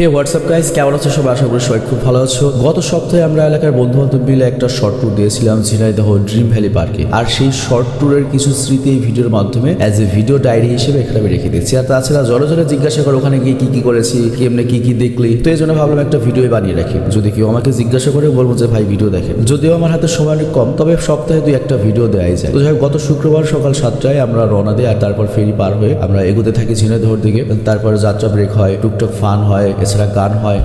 হে WhatsApp guys, কেমন আছো সবাই? আশা করি সবাই খুব ভালো আছো। গত সপ্তাহে আমরা এলাকার বন্ধু বান্ধব মিলে একটা শর্ট ট্যুর দিয়েছিলাম ঝিনাইদহ ড্রিম ভ্যালি পার্কে আর সেই শর্ট ট্যুরের কিছু স্মৃতি এই ভিডিওর মাধ্যমে অ্যাজ এ ভিডিও ডায়েরি হিসেবে এখানে আমি রেখে দিচ্ছি আর তাছাড়া জলে জলে জিজ্ঞাসা করো, ওখানে গিয়ে কি কি করেছি কেমনে কি কি দেখলি? তো এই জন্য ভাবলাম একটা ভিডিও বানিয়ে রাখি। যদি কেউ আমাকে জিজ্ঞাসা করে, বলব যে, ভাই ভিডিও দেখে যদিও আমার হাতে সময় অনেক কম, তবে সপ্তাহে দুই একটা ভিডিও দেওয়াই যায়। তো যাই গত শুক্রবার সকাল সাতটায় আমরা রওনা দিই আর তারপর ফেরি পার হয়ে আমরা এগোতে থাকি ঝিনাইদহর দিকে। তারপর যাত্রা ব্রেক হয়, টুকটাক ফান হয় এছাড়া গান হয়।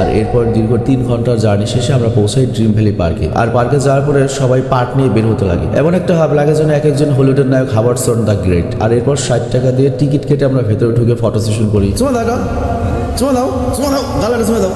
আর এরপর দীর্ঘ তিন ঘণ্টার জার্নি শেষে আমরা পৌঁছাই ড্রিম ভ্যালি পার্কে। আর পার্কে যাওয়ার পরে সবাই পার্ক নিয়ে বের হতে লাগে। এমন একটা ভাব লাগে যেন এক একজন হলিউডের নায়ক হাবার্টসন দ্য গ্রেট। আর এরপর ষাট টাকা দিয়ে টিকিট কেটে আমরা ভেতরে ঢুকে ফটো সেশন করি। চুমা দাও চুমা দাও চুমা দাও দাও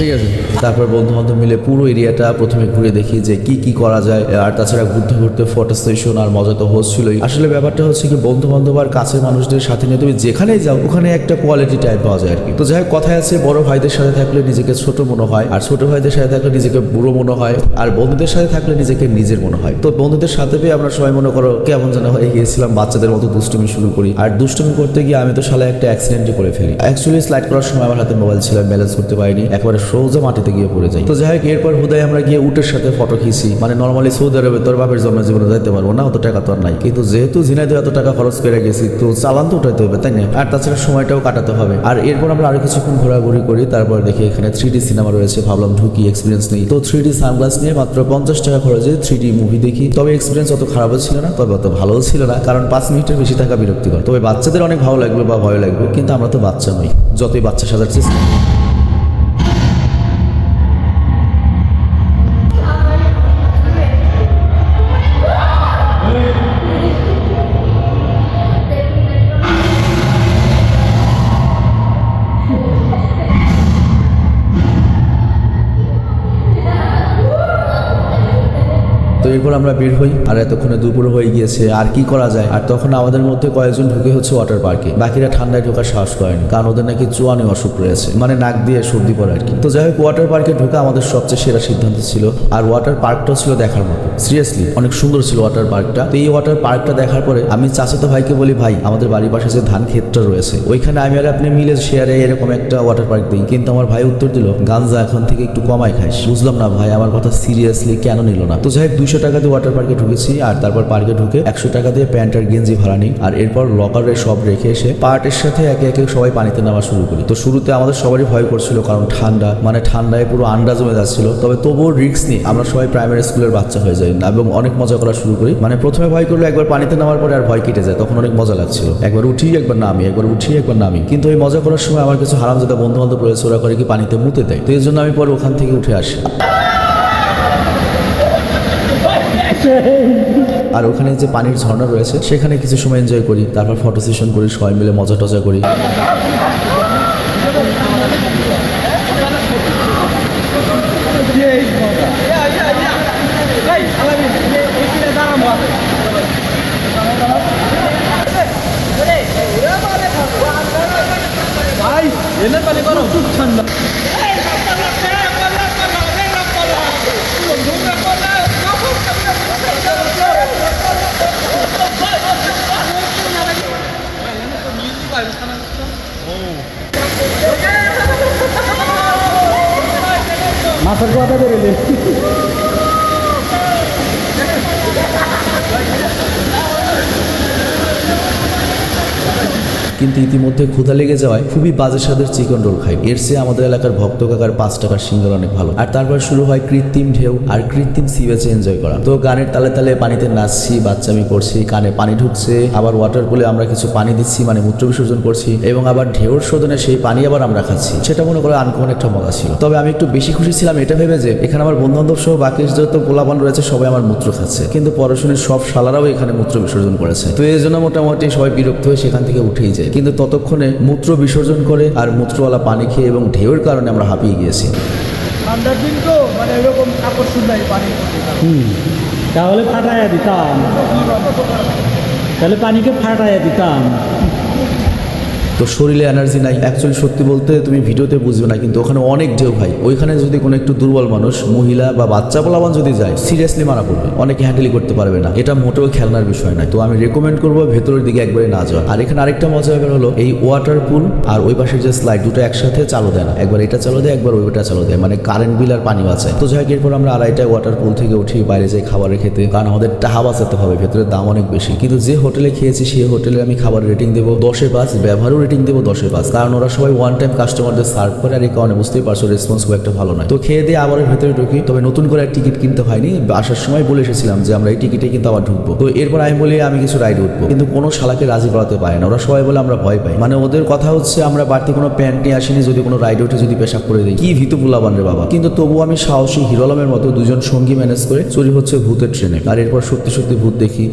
ঠিক আছে। তারপর বন্ধু বান্ধব মিলে পুরো এরিয়াটা প্রথমে ঘুরে দেখি যে কি কি করা যায়, আর তাছাড়া ঘুরতে ঘুরতে ফটো সেশন আর মজা তো হচ্ছিলই। আসলে ব্যাপারটা হচ্ছে কি বন্ধু বান্ধব আর কাছের মানুষদের সাথে নিয়ে তুমি যেখানেই যাও, ওখানে একটা কোয়ালিটি টাইপ পাওয়া যায় আর কি। তো যাই হোক, কথায় আছে, বড় ভাইদের সাথে থাকলে নিজেকে ছোট মনে হয়, আর ছোট ভাইদের সাথে থাকলে নিজেকে বুড়ো মনে হয়, আর বন্ধুদের সাথে থাকলে নিজেকে নিজের মনে হয়। তো বন্ধুদের সাথে পেয়ে আমরা সবাই মনে করো কেমন যেন হয়ে গিয়েছিলাম বাচ্চাদের মতো দুষ্টুমি শুরু করি। আর দুষ্টুমি করতে গিয়ে আমি তো সালে একটা অ্যাক্সিডেন্টই করে ফেলি। অ্যাকচুয়ালি স্লাইড করার সময় আমার হাতে মোবাইল ছিল ব্যালেন্স করতে পারিনি। একেবারে সোজা মাটিতে গিয়ে পড়ে যাই। তো যাই হোক এরপর হুদায় আমরা গিয়ে উটের সাথে ফটো খিছি মানে নর্মালি সৌদি আরবে তোর বাপের জন্ম জীবনে যাইতে পারব না, অত টাকা তো আর নাই। কিন্তু যেহেতু ঝিনাইতে এত টাকা খরচ করে গেছি, তো চালান তো উঠাইতে হবে, তাই না? আর তাছাড়া সময়টাও কাটাতে হবে। আর এরপর আমরা আরও কিছুক্ষণ ঘোরাঘুরি করি, তারপর দেখি এখানে থ্রি ডি সিনেমা রয়েছে। ভাবলাম ঢুকি এক্সপিরিয়েন্স নেই। তো থ্রি ডি সানগ্লাস নিয়ে মাত্র পঞ্চাশ টাকা খরচে থ্রি ডি মুভি দেখি। তবে এক্সপিরিয়েন্স অত খারাপও ছিল না, তবে অত ভালোও ছিল না, কারণ পাঁচ মিনিটের বেশি থাকা বিরক্তিকর। তবে বাচ্চাদের অনেক ভালো লাগবে বা ভয় লাগবে, কিন্তু আমরা তো বাচ্চা নই, যতই বাচ্চা সাজার চেষ্টা তো এরপর আমরা বের হই, আর এতক্ষণে দুপুর হয়ে গিয়েছে, আর কি করা যায়? আর তখন আমাদের মধ্যে কয়েকজন ঢুকে হচ্ছে ওয়াটার পার্কে বাকিরা ঠান্ডায় ঢোকার সাহস করেনি, কারণ ওদের নাকি চুয়ানি অসুখ রয়েছে মানে নাক দিয়ে সর্দি পড়ে আর কি। তো যাই হোক ওয়াটার পার্কে ঢোকা আমাদের সবচেয়ে সেরা সিদ্ধান্ত ছিল, আর ওয়াটার পার্কটাও ছিল দেখার মতো। সিরিয়াসলি অনেক সুন্দর ছিল ওয়াটার পার্কটা তো এই ওয়াটার পার্কটা দেখার পরে আমি চাচাতো ভাইকে বলি, ভাই, আমাদের বাড়ির পাশে যে ধান ক্ষেতটা রয়েছে, ওইখানে আমি আর আপনি মিলে শেয়ারে এরকম একটা ওয়াটার পার্ক দিই। কিন্তু আমার ভাই উত্তর দিল, গাঞ্জা এখন থেকে একটু কমাই খাইস। বুঝলাম না, ভাই, আমার কথা সিরিয়াসলি কেন নিল না? তো যাই হোক দুইশো টাকা দিয়ে ওয়াটার পার্কে ঢুকেছি, আর তারপর পার্কে ঢুকে একশো টাকা দিয়ে প্যান্ট আর গেঞ্জি ভাড়া নিই। আর এরপর লকারে সব রেখে এসে পার্টের সাথে একে একে সবাই পানিতে নামা শুরু করি। তো শুরুতে আমাদের সবারই ভয় করছিল, কারণ ঠান্ডা। মানে ঠান্ডায় পুরো আন্ডা জমে যাচ্ছিল। তবে তবুও রিস্ক নিয়ে আমরা সবাই প্রাইমারি স্কুলের বাচ্চা হয়ে যাই এবং অনেক মজা করা শুরু করি। মানে প্রথমে ভয় করলে একবার পানিতে নামার পরে আর ভয় কেটে যায়, তখন অনেক মজা লাগছিল। একবার উঠি, একবার নামি, একবার উঠি, একবার নামি। কিন্তু এই মজা করার সময় আমার কিছু হারামজাদা বন্ধু বান্ধব রয়েছে, ওরা করে কি পানিতে মুতে দেয়? তো এই জন্য আমি পরে ওখান থেকে উঠে আসি। আর ওখানে যে পানির ঝর্ণা রয়েছে, সেখানে কিছু সময় এনজয় করি, তারপর ফটো সেশন করি, সবাই মিলে মজা টজা করি। মাছের কথা বেরোলে কিন্তু ইতিমধ্যে ক্ষুধা লেগে যাওয়ায় খুবই বাজে স্বাদের চিকেন রোল খাই। এর চেয়ে আমাদের এলাকার ভক্ত কাকার পাঁচ টাকার সিঙ্গার অনেক ভালো। আর তারপর শুরু হয় কৃত্রিম ঢেউ আর কৃত্রিম সি বেচে এনজয় করা। তো গানের তালে তালে পানিতে নাচছি বাচ্চামি করছি কানে পানি ঢুকছে, আবার ওয়াটার পুলে আমরা কিছু পানি দিচ্ছি মানে মূত্র বিসর্জন করছি, এবং আবার ঢেউর শোধনে সেই পানি আবার আমরা খাচ্ছি। সেটা মনে করে আনকমন একটা মজা ছিল। তবে আমি একটু বেশি খুশি ছিলাম এটা ভেবে যে, এখানে আমার বন্ধু বান্ধব সহ বাকি যত পোলাপান রয়েছে, সবাই আমার মূত্র খাচ্ছে। কিন্তু পড়াশোনার সব শালারাও এখানে মূত্র বিসর্জন করেছে। তো এই জন্য মোটামুটি সবাই বিরক্ত হয়ে সেখান থেকে উঠেই যায়। কিন্তু ততক্ষণে মূত্র বিসর্জন করে আর মূত্রওয়ালা পানি খেয়ে এবং ঢেউয়ের কারণে আমরা হাঁপিয়ে গিয়েছি। ঠান্ডার দিন তো মানে এরকম আকর্ষণ নাই পানি। হুম তাহলে ফাটাইয়া দিতাম। তাহলে পানিকে ফাটাইয়া দিতাম। তো শরীরে এনার্জি নাই। অ্যাকচুয়ালি সত্যি বলতে তুমি ভিডিওতে বুঝবে না, কিন্তু ওখানে অনেক ঢেউ ভাই। ওইখানে যদি কোনো একটু দুর্বল মানুষ, মহিলা বা বাচ্চা পোলাবান যদি যায় সিরিয়াসলি মারা পড়বে। অনেকে হ্যান্ডেলই করতে পারবে না। এটা মোটেও খেলনার বিষয় নয় তো আমি রেকমেন্ড করব ভেতরের দিকে একবারে না যাওয়া। আর এখানে আরেকটা মজা ব্যাপার হলো, এই ওয়াটার পুল আর ওই পাশের যে স্লাইড দুটো একসাথে চালু দেয় না। একবার এটা চালু দেয়, একবার ওইটা চালু দেয়। মানে কারেন্ট বিল আর পানি আছে তো যাই এরপর আমরা আড়াইটায় ওয়াটার পুল থেকে উঠি, বাইরে যাই খাবারের খেতে। কারণ আমাদের টাহা বাঁচাতে হবে, ভেতরের দাম অনেক বেশি। কিন্তু যে হোটেলে খেয়েছি, সেই হোটেলে আমি খাবার রেটিং দেবো দশে পাঁচ। ব্যবহারও রেটিং দেবো দশে পাঁচ। কারণ ওরা সবাই ওয়ান টাইম কাস্টমারদের সার্ভ করে, আর এই কারণে বুঝতেই পারছ রেসপন্স খুব একটা ভালো নয়। তো খেয়ে দিয়ে আবার ভেতরে ঢুকি। তবে নতুন করে টিকিট কিনতে হয়নি। আসার সময় বলে এসেছিলাম যে আমরা এই টিকিটে কিন্তু আবার ঢুকবো। তো এরপর আমি বলি, আমি কিছু রাইড উঠবো। কিন্তু কোনো শালাকে রাজি করাতে পারে না। ওরা সবাই বলে আমরা ভয় পাই। মানে ওদের কথা হচ্ছে, আমরা বাড়তি কোনো প্যান্ট নিয়ে আসিনি, যদি কোনো রাইড উঠে যদি পেশাব করে দিই। কি ভীতু পুলাবান রে বাবা। কিন্তু তবুও আমি সাহসী হিরো আলমের মতো দুজন সঙ্গী ম্যানেজ করে চুরি হচ্ছে ভূতের ট্রেনে আর এরপর সত্যি সত্যি ভূত দেখি।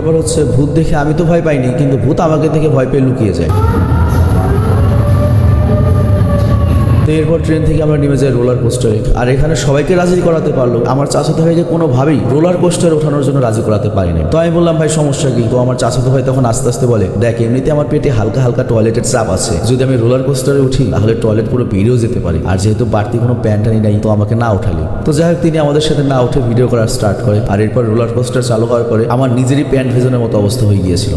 ব্যাপার হচ্ছে, ভূত দেখে আমি তো ভয় পাইনি, কিন্তু ভূত আমাকে দেখে ভয় পেয়ে লুকিয়ে যায়। এরপর ট্রেন থেকে আমরা নেমে যাই রোলার কোস্টারে আর এখানে সবাইকে রাজি করাতে পারল। আমার চাচাতো ভাইকে কোনোভাবেই রোলার কোস্টারে ওঠানোর জন্য রাজি করাতে পারিনি তো আমি বললাম, ভাই, সমস্যা কি? তো আমার চাচাতো ভাই তখন আস্তে আস্তে বলে, দেখ, এমনিতে আমার পেটে হালকা হালকা টয়লেটের চাপ আছে। যদি আমি রোলার কোস্টারে উঠি, তাহলে টয়লেট পুরো বেরিয়েও যেতে পারি। আর যেহেতু বাড়তি কোনো প্যান্ট প্যান্টানি নাই, তো আমাকে না উঠালি। তো যাই হোক, তিনি আমাদের সাথে না উঠে ভিডিও করা স্টার্ট করে। আর এরপর রোলার কোস্টার চালু হওয়ার পরে আমার নিজেরই প্যান্ট ভেজনের মতো অবস্থা হয়ে গিয়েছিল।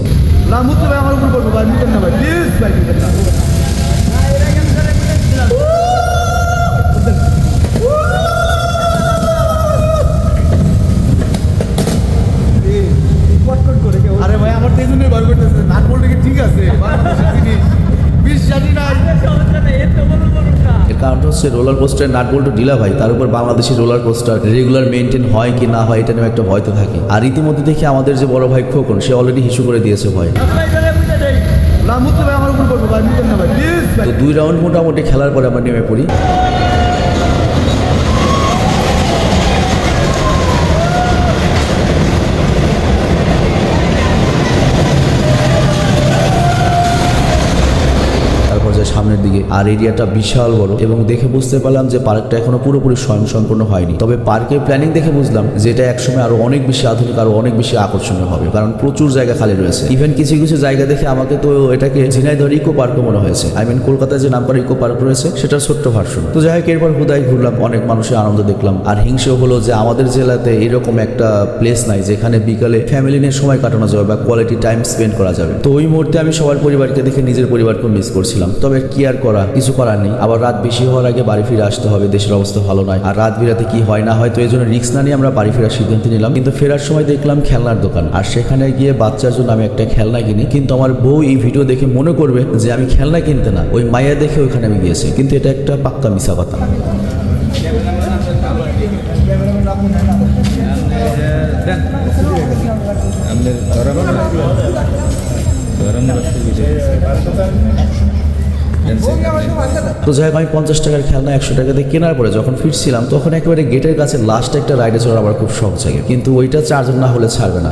না ভাই আমার উপর করব, ভাই না ভাই প্লিজ ভাই না আরে ভাই আমার তো এই জন্যই ভয় করতেছে নাট বলতে কি ঠিক আছে বাংলাদেশের এর কারণটা হচ্ছে রোলার কোস্টার নাট বল্টু ঢিলা ভাই তার উপর Bangladeshi roller coaster regular maintain হয় কি না হয় এটা নিয়ে একটা ভয় তো থাকে। আর ইতিমধ্যে দেখি আমাদের যে বড় ভাই খোকন সে অলরেডি হিসু করে দিয়েছে ভয় তো দুই রাউন্ড মোটামুটি খেলার পরে আমরা নেমে পড়ি। দিকে। আর এরিয়াটা বিশাল বড় এবং দেখে বুঝতে পারলাম যে পার্কটা এখনও পুরোপুরি স্বয়ং সম্পূর্ণ হয়নি। তবে পার্কের প্ল্যানিং দেখে বুঝলাম যে এটা একসময় আরও অনেক বেশি আধুনিক, আরও অনেক বেশি আকর্ষণীয় হবে, কারণ প্রচুর জায়গা খালি রয়েছে। ইভেন কিছু কিছু জায়গা দেখে আমাকে তো এটাকে ঝিনাইদহ ইকো পার্কও মনে হয়েছে। আই মিন কলকাতায় যে নামকরা ইকো পার্ক রয়েছে সেটা ছোট্ট ভার্সন তো যাই হোক, এরপর হুদাই ঘুরলাম, অনেক মানুষের আনন্দ দেখলাম। আর হিংসে হলো যে আমাদের জেলাতে এরকম একটা প্লেস নাই, যেখানে বিকালে ফ্যামিলি নিয়ে সময় কাটানো যাবে বা কোয়ালিটি টাইম স্পেন্ড করা যাবে। তো ওই মুহূর্তে আমি সবার পরিবারকে দেখে নিজের পরিবারকে মিস করছিলাম। তবে কি আর করা, কিছু করার নেই। আবার রাত বেশি হওয়ার আগে বাড়ি ফিরে আসতে হবে, দেশের অবস্থা ভালো নয়। আর রাত বিরাতে কি হয় না হয় তো এই জন্য রিক্স না নিয়ে আমরা বাড়ি ফেরার সিদ্ধান্ত নিলাম। কিন্তু ফেরার সময় দেখলাম খেলনার দোকান। আর সেখানে গিয়ে বাচ্চার জন্য আমি একটা খেলনা কিনি। কিন্তু আমার বউ এই ভিডিও দেখে মনে করবে যে আমি খেলনা কিনতে না। ওই মায়া দেখে ওইখানে আমি গিয়েছি। কিন্তু এটা একটা পাক্কা মিশা কথা তো যাই হোক, আমি পঞ্চাশ টাকার খেলনা একশো টাকাতে কেনার পরে যখন ফিরছিলাম, তখন একেবারে গেটের কাছে লাস্ট একটা রাইডে চড়ার আমার খুব শখ জাগে। কিন্তু ওইটা চার্জ না হলে ছাড়বে না।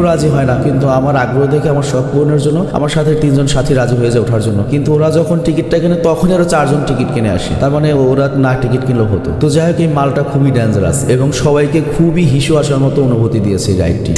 কেউ রাজি হয় না, কিন্তু আমার আগ্রহ দেখে, আমার শখ পূরণের জন্য আমার সাথে তিনজন সাথী রাজি হয়ে যায় ওঠার জন্য। কিন্তু ওরা যখন টিকিটটা কেনে তখন আরও চারজন টিকিট কিনে আসে। তার মানে ওরা না টিকিট কিনলেও হতো। তো যাই হোক, এই মালটা খুবই ডেঞ্জারাস এবং সবাইকে খুবই হিসু আসার মতো অনুভূতি দিয়েছে এই রাইডটি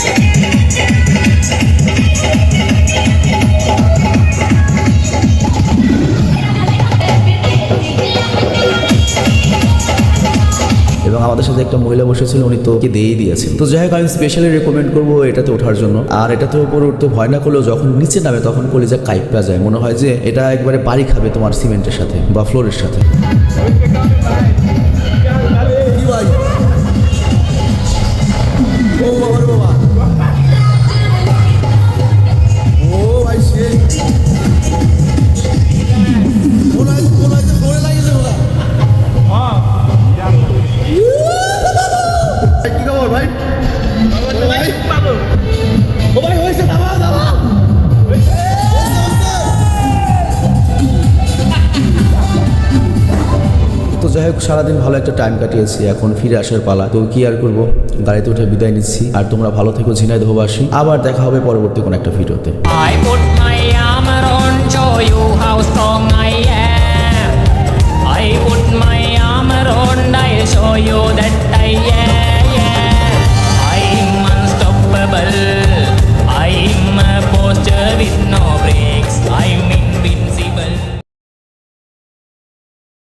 আমাদের সাথে একটা মহিলা বসেছিল, উনি তো দিয়েই দিয়েছেন তো যাই হোক, আমি স্পেশালি রেকমেন্ড করব এটাতে ওঠার জন্য। আর এটাতে উপরে উঠতে ভয় না করলেও যখন নিচে নামে তখন কলিজা কাইপা যায়। মনে হয় যে এটা একবারে বাড়ি খাবে তোমার সিমেন্টের সাথে বা ফ্লোরের সাথে। সারাদিন ভালো একটা টাইম কাটিয়েছি, এখন ফিরে আসার পালা। তো কি আর করব? গাড়িতে উঠে বিদায় নিচ্ছি। আর তোমরা ভালো থেকো ঝিনাইদহবাসী আবার দেখা হবে পরবর্তী কোনো একটা ভিডিওতে